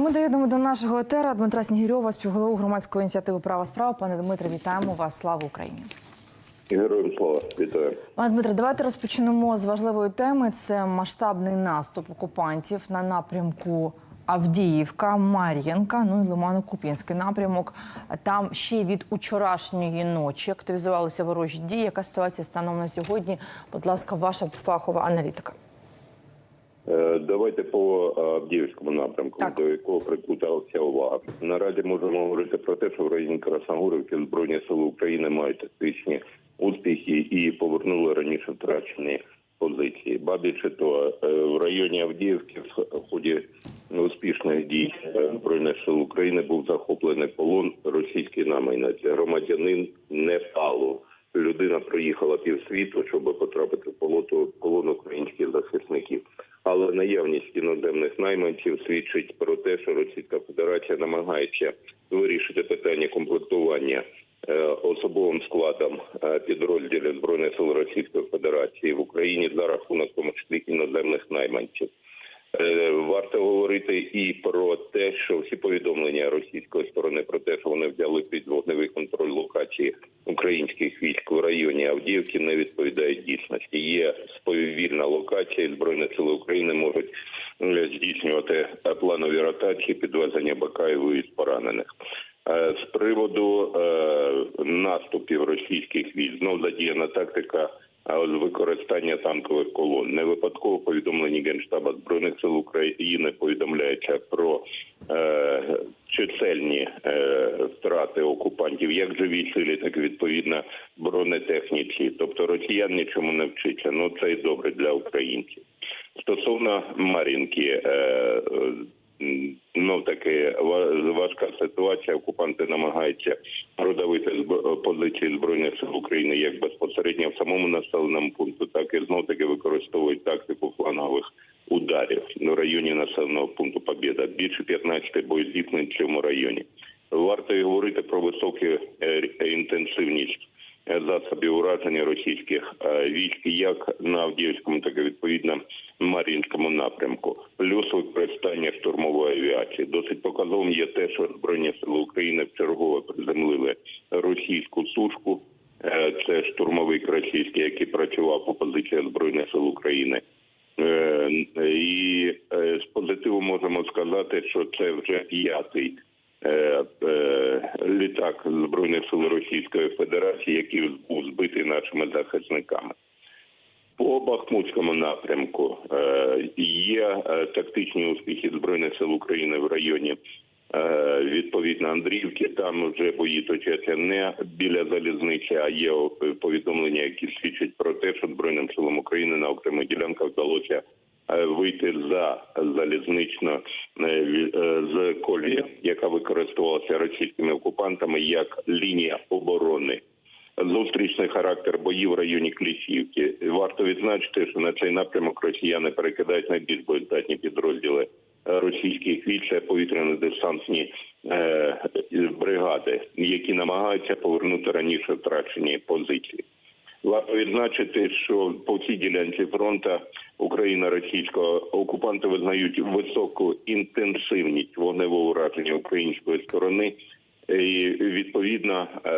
Ми доїдемо до нашого етера Дмитра Снігірьова, співголову громадської ініціативи Права справа. Пане Дмитре, вітаємо вас. Слава Україні. Героям слава вітаю. Пане Дмитре, давайте розпочнемо з важливої теми. Це масштабний наступ окупантів на напрямку Авдіївка, Мар'їнка, ну і Лимано-Куп'янський напрямок. Там ще від учорашньої ночі активізувалися ворожі дії. Яка ситуація станом на сьогодні? Будь ласка, ваша фахова аналітика. Е, Давайте по е, Авдіївському напрямку, Так. до якого прикуталася увага. Наразі можемо говорити про те, що в районі Красногорівки Збройні сили України мають тактичні успіхи і повернули раніше втрачені позиції. Ба більше того, е, в районі Авдіївки в ході успішних дій Збройних сил України був захоплений полон російський намайнець, громадянин Непалу. Людина проїхала півсвіту, щоб потрапити в полоту полон українських захисників. Але наявність іноземних найманців свідчить про те, що Російська Федерація намагається вирішити питання комплектування е, особовим складом е, підрозділів збройних сил Російської Федерації в Україні за рахунок в тому числі іноземних найманців. Е, Варто говорити і про те, що всі повідомлення російської сторони про те, що вони взяли під вогневий контроль локації українських військ у районі Авдіївки, не відповідають дійсності. Є сповільна локація, і збройні сили України можуть е, здійснювати е, планові ротації, підвезення Бакаєву із поранених. Е, З приводу е, наступів російських військ знов задіяна тактика з використання танкових колон. Не випадково повідомлені Генштаба збройних сил України повідомляється про е, чисельні е, втрати окупантів, як живій силі, так і відповідно бронетехніці. Тобто росіян нічому не вчиться. Ну це і добре для українців. Стосовно Мар'їнки, е, е, ну таки ва- важка ситуація. Окупанти намагаються продавити позиції збройних сил України як безпосередньо в самому населеному пункту, так і знов таки використовують тактику флангових ударів в районі населеного пункту Побєда. Більше 15 боєздібних в цьому районі. Варто і говорити про високу е, інтенсивність е, засобів ураження російських е, військ як на Авдіївському, так і відповідно Мар'їнському напрямку, плюс використання штурмової авіації. Досить показовим є те, що збройні сили України вчергове приземлили російську сушку. Е, Це штурмовик російський, який працював по позиціях збройних сил України. І е, з позитиву можемо сказати, що це вже п'ятий е, е, літак збройних сил Російської Федерації, який був збитий нашими захисниками. По Бахмутському напрямку є тактичні успіхи збройних сил України в районі. Відповідно, Андріївки там вже бої точаться не біля залізниці, а є повідомлення, які свідчать про те, що збройним силам України на окремих ділянках вдалося вийти за залізнично е, е, з колії, яка використовувалася російськими окупантами як лінія оборони зустрічний характер боїв в районі Кліщівки. Варто відзначити, що на цей напрямок росіяни перекидають найбільш боєздатні підрозділи е, російських військ, повітряно-десантні е, бригади, які намагаються повернути раніше втрачені позиції. Варто відзначити, що по всій ділянці фронту Україна російського окупанти визнають високу інтенсивність вогневого ураження української сторони і відповідно е,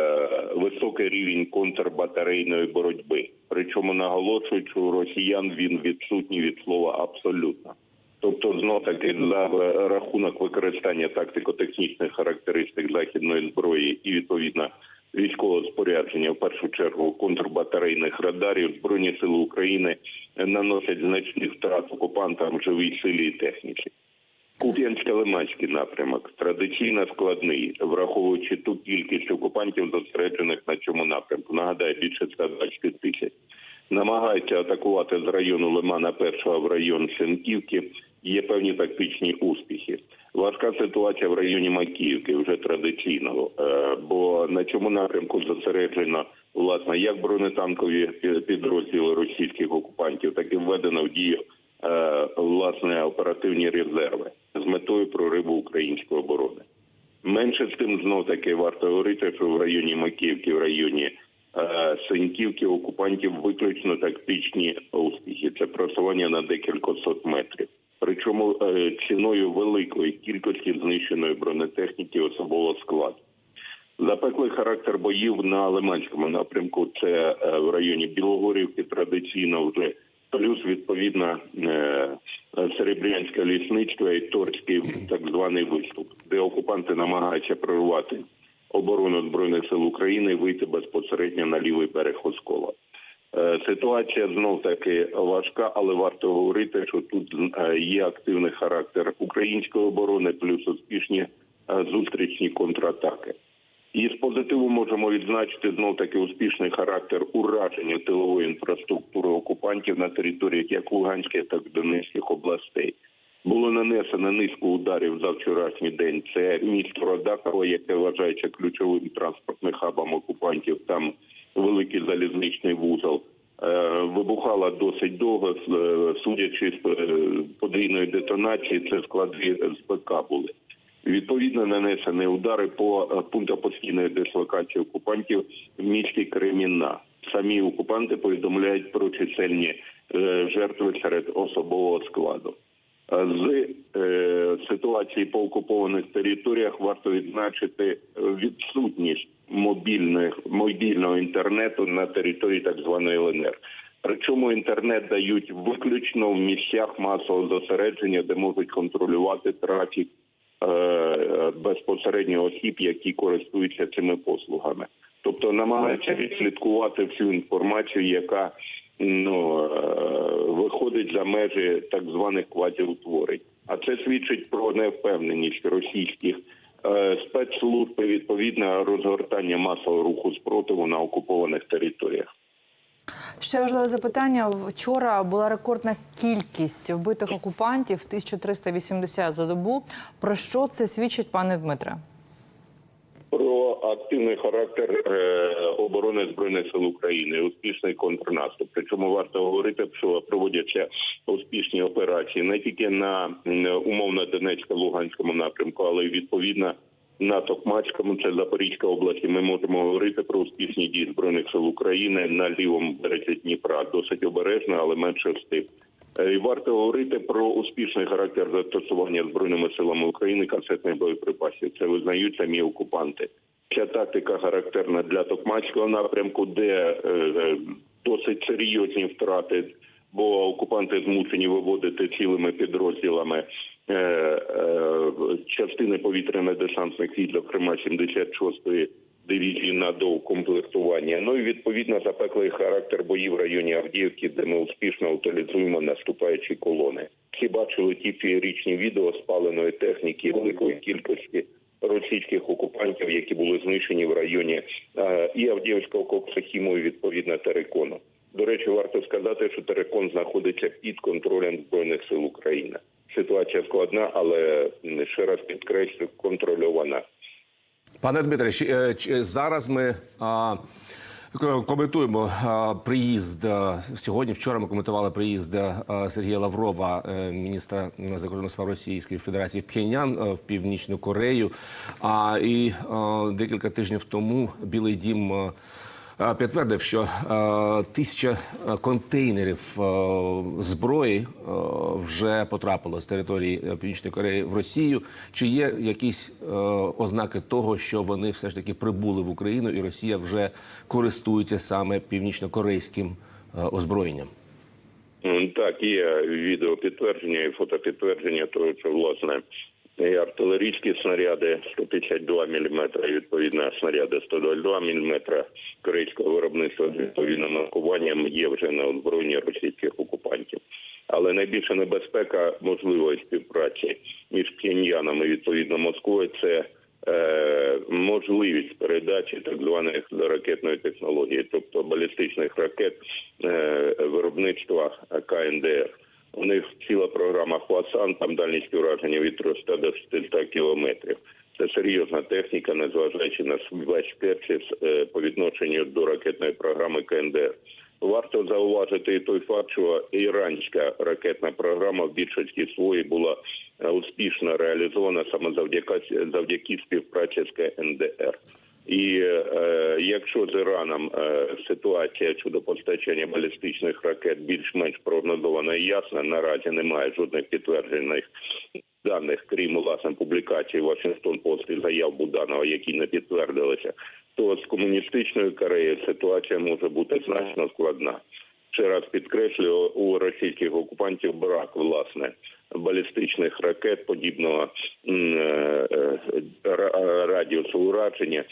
високий рівень контрбатарейної боротьби. Причому наголошують, що у росіян він відсутній від слова абсолютно. Тобто, знов таки за рахунок використання тактико-технічних характеристик західної зброї і відповідно військового спорядження, в першу чергу контрбатарейних радарів, збройні сили України наносять значні втрат окупантам живій силі і техніці. Куп'янсько-Лиманський напрямок традиційно складний, враховуючи ту кількість окупантів, зосереджених на цьому напрямку. Нагадаю, більше 120 тисяч. Намагаються атакувати з району Лимана першого в район Сенківки. Є певні тактичні успіхи. Важка ситуація в районі Макіївки вже традиційно, е, бо на цьому напрямку зосереджено власне як бронетанкові підрозділи російських окупантів, так і введено в дію е, власне оперативні резерви з метою прориву української оборони. Менше з тим знов таки варто говорити, що в районі Макіївки, в районі е, Синьківки окупантів виключно тактичні успіхи. Це просування на декілька сот метрів. причому е, ціною великої кількості знищеної бронетехніки особового складу. Запеклий характер боїв на Лиманському напрямку. Це е, в районі Білогорівки традиційно вже плюс відповідно е, Серебрянське лісництво і Торський так званий виступ, де окупанти намагаються прорвати оборону збройних сил України і вийти безпосередньо на лівий берег Оскола. Е, Ситуація знов таки важка, але варто говорити, що тут є активний характер української оборони, плюс успішні зустрічні контратаки. І з позитиву можемо відзначити знов таки успішний характер ураження тилової інфраструктури окупантів на територіях як Луганської, так і Донецьких областей. Було нанесено низку ударів за вчорашній день. Це місто Родаково, яке вважається ключовим транспортним хабом окупантів. Там великий залізничний вузол. Е, Вибухала досить довго, е, судячи з е, подвійної детонації, це склади з ПК були. Відповідно, нанесені удари по е, пункту постійної дислокації окупантів в місті Креміна. Самі окупанти повідомляють про чисельні е, жертви серед особового складу. Е, З ситуації по окупованих територіях варто відзначити відсутність мобільних мобільного інтернету на території так званої ЛНР. Причому інтернет дають виключно в місцях масового зосередження, де можуть контролювати трафік безпосередньо осіб, які користуються цими послугами. Тобто намагаються відслідкувати всю інформацію, яка ну е, виходить за межі так званих квазіутворень. А це свідчить про невпевненість російських е, спецслужб і відповідне розгортання масового руху спротиву на окупованих територіях. Ще важливе запитання. Вчора була рекордна кількість вбитих окупантів 1380 за добу. Про що це свідчить, пане Дмитре? Про активний характер е, оборони збройних сил України, успішний контрнаступ. Причому варто говорити, що проводяться успішні операції не тільки на умовно Донецько-Луганському напрямку, але й відповідно на Токмацькому, це Запорізька область. І Ми можемо говорити про успішні дії збройних сил України на лівому березі Дніпра. Досить обережно, але менше встиг. Е, І варто говорити про успішний характер застосування збройними силами України касетних боєприпасів. Це визнають самі окупанти. Ця тактика характерна для Токмацького напрямку, де е, е, досить серйозні втрати, бо окупанти змушені виводити цілими підрозділами частини повітряно-десантних військ, зокрема 76-ї дивізії на доукомплектування. Ну і відповідно запеклий характер боїв в районі Авдіївки, де ми успішно утилізуємо наступаючі колони. Всі бачили ті феєричні відео спаленої техніки великої кількості російських окупантів, які були знищені в районі е, і Авдіївського коксохіму, і відповідно Терекону. До речі, варто сказати, що Терекон знаходиться під контролем збройних сил України. Ситуація складна, але ще раз підкреслю, контрольована. Пане Дмитре, чи- е, зараз ми а, коментуємо а, приїзд а, сьогодні. Вчора ми коментували приїзд а, Сергія Лаврова, е, міністра закордонних справ Російської Федерації в Пхеньян е, в північну Корею. А і а, декілька тижнів тому Білий Дім. е, е, Підтвердив, що е, тисяча е, контейнерів е, зброї е, вже потрапило з території е, Північної Кореї в Росію. Чи є якісь е, ознаки того, що вони все ж таки прибули в Україну, і Росія вже користується саме північно-корейським е, озброєнням? Так, є відео підтвердження і фотопідтвердження того, що власне і артилерійські снаряди 152 мм, і відповідно снаряди 122 мм корейського виробництва з відповідним маркуванням є вже на озброєнні російських окупантів. Але найбільша небезпека можливої співпраці між Пхеньяном і відповідно Москвою це е, можливість передачі так званих ракетної технології, тобто балістичних ракет е, виробництва КНДР. У них ціла програма Хвасан, там дальність ураження від 300 до 600 кілометрів. Це серйозна техніка, незважаючи на весь скепсис е, по відношенню до ракетної програми КНДР. Варто зауважити і той факт, що іранська ракетна програма в більшості своїй була е, успішно реалізована саме завдяки завдяки співпраці з КНДР. І е, якщо з Іраном е, ситуація щодо постачання балістичних ракет більш-менш прогнозована і ясна, наразі немає жодних підтверджених даних, крім власне публікації Вашингтон Пост і заяв Буданова, які не підтвердилися, то з комуністичною Кореєю ситуація може бути значно складна. Ще раз підкреслюю, у російських окупантів брак власне балістичних ракет подібного е, е, ра- радіусу ураження.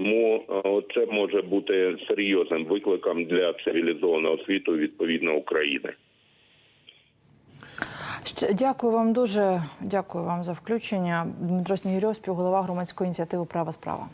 Тому е, це може бути серйозним викликом для цивілізованого світу відповідно України. Дякую вам дуже. Дякую вам за включення. Дмитро Снігірьов, співголова громадської ініціативи Права справа.